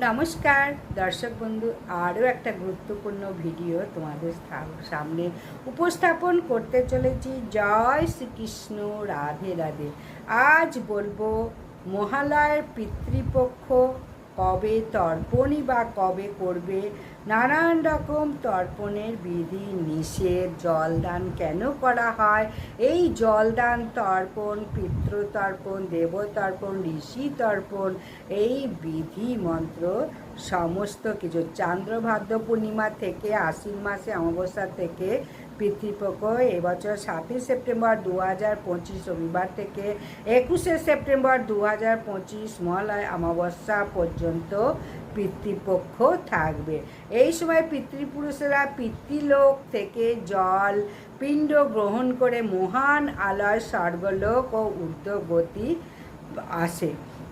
নমস্কার, দর্শক বন্ধু, আরও একটা গুরুত্বপূর্ণ ভিডিও তোমাদের সামনে উপস্থাপন করতে চলেছি। জয় শ্রীকৃষ্ণ, রাধে রাধে। আজ বলব, মহালয়ের পিতৃপক্ষ কবে তর্পণই বা কবে করবে? নানান রকম তর্পণের বিধি, নিষেধ, জলদান কেন করা হয়? এই জলদান তর্পণ, পিতৃতর্পণ, দেবতর্পণ ঋষি তর্পণ এই বিধি মন্ত্র সমস্ত কিছু। চান্দ্রভাদ্র পূর্ণিমা থেকে আশ্বিন মাসে অমাবস্যা থেকে পিতৃপক্ষ এবছর সাতই সেপ্টেম্বর দু হাজার পঁচিশ রবিবার থেকে একুশে সেপ্টেম্বর দু হাজার পঁচিশ মহালয় অমাবস্যা পর্যন্ত পিতৃপক্ষ থাকবে। এই সময় পিতৃপুরুষেরা পিতৃলোক থেকে জল, পিণ্ড গ্রহণ করে মহান আলয় স্বর্গলোক ও ঊর্ধ্বগতি আসে।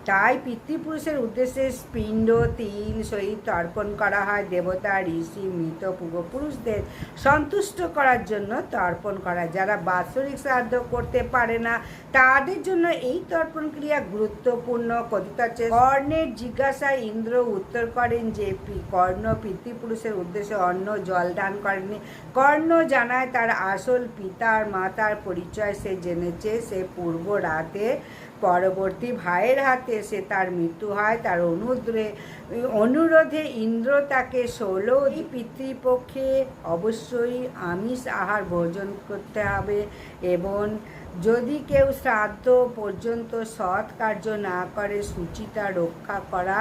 তাই পিতৃপুরুষের উদ্দেশ্যে পিণ্ড, তিল সহিত তর্পণ করা হয়। দেবতা, ঋষি, মৃত পূর্বপুরুষদের সন্তুষ্ট করার জন্য তর্পণ করা যারা বাৎসরিক শ্রাদ্ধ করতে পারে না, তাদের জন্য এই তর্পণ ক্রিয়া গুরুত্বপূর্ণ। কথিত আছে, কর্ণের জিজ্ঞাসায় ইন্দ্র উত্তর করেন যে কর্ণ পিতৃপুরুষের উদ্দেশ্যে অন্ন জল দান করেনি কর্ণ জানায় তার আসল পিতার মাতার পরিচয় সে জেনেছে। সে পূর্ব রাতে পরবর্তী ভাইয়ের হাতে সে তার মৃত্যু হয়, তার অনুদ্রে, অনুরোধে ইন্দ্র তাকে ষোলো পিতৃপক্ষে অবশ্যই আমিষ আহার ভোজন করতে হবে এবং যদি কেউ শ্রাদ্ধ পর্যন্ত সৎ কার্য না করে সুচিতা রক্ষা করা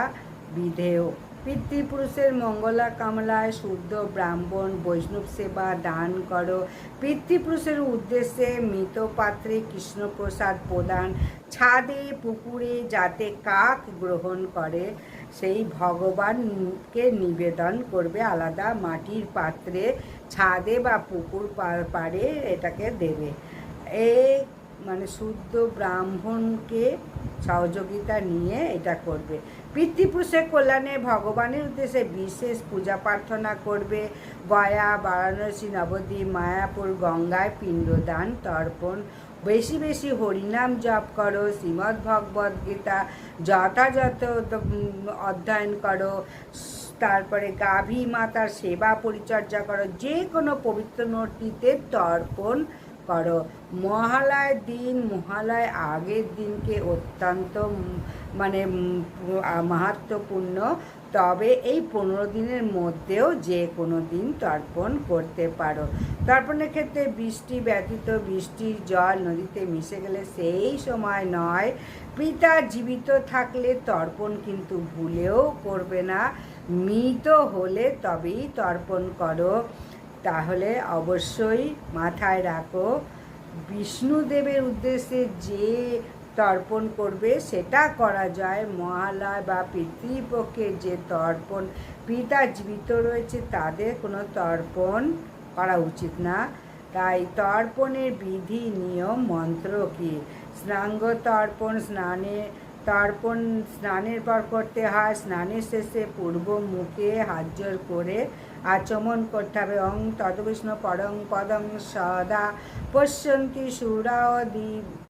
বিধেয়। পিতৃপুরুষের মঙ্গলা কামলায় শুদ্ধ ব্রাহ্মণ, বৈষ্ণব সেবা দান করো। পিতৃপুরুষের উদ্দেশ্যে মৃত পাত্রে কৃষ্ণপ্রসাদ প্রদান। ছাদে, পুকুরে যাতে কাক গ্রহণ করে, সেই ভগবানকে নিবেদন করবে আলাদা মাটির পাত্রে। ছাদে বা পুকুর পাড়ে এটাকে দেবে। এই মানে শুদ্ধ ব্রাহ্মণকে সহযোগিতা নিয়ে এটা করবে। পিতৃপুরুষের কল্যাণে ভগবানের উদ্দেশ্যে বিশেষ পূজা প্রার্থনা করবে। গয়া, বারাণসী, নবদ্বীপ, মায়াপুর, গঙ্গায় পিণ্ডদান, তর্পণ। বেশি বেশি হরিনাম জপ করো, শ্রীমদ্ ভগবদ গীতা যথাযথ অধ্যয়ন করো। তারপরে গাভী মাতার সেবা পরিচর্যা করো। যে কোনো পবিত্র নদীতে তর্পণ করো। মহালয়ের দিন, মহালয় আগের দিনকে অত্যন্ত মানে মাহাত্মপূর্ণ। তবে এই পনেরো দিনের মধ্যেও যে কোনো দিন তর্পণ করতে পারো। তর্পণের ক্ষেত্রে বৃষ্টি ব্যতীত বৃষ্টির জল নদীতে মিশে গেলে সেই সময় নয়। পিতা জীবিত থাকলে তর্পণ কিন্তু ভুলেও করবে না। মৃত হলে তবেই তর্পণ করো। তাহলে অবশ্যই মাথায় রাখো বিষ্ণুদেবের উদ্দেশ্যে যে তর্পণ করবে সেটা করা যায়। মহালয় বা পিতৃপক্ষের যে তর্পণ পিতা জীবিত রয়েছে তাদের কোনো তর্পণ করা উচিত না। তাই তর্পণের বিধি, নিয়ম, মন্ত্র কী? স্নাঙ্গ তর্পণ, স্নানে তর্পণ স্নানের পর করতে হয়। স্নানের শেষে পূর্ব মুখে হাত জোর করে আচমন করতে হবে। অং তদবিষ্ণু পরং পদং সদা পশ্যন্তি সুরাদি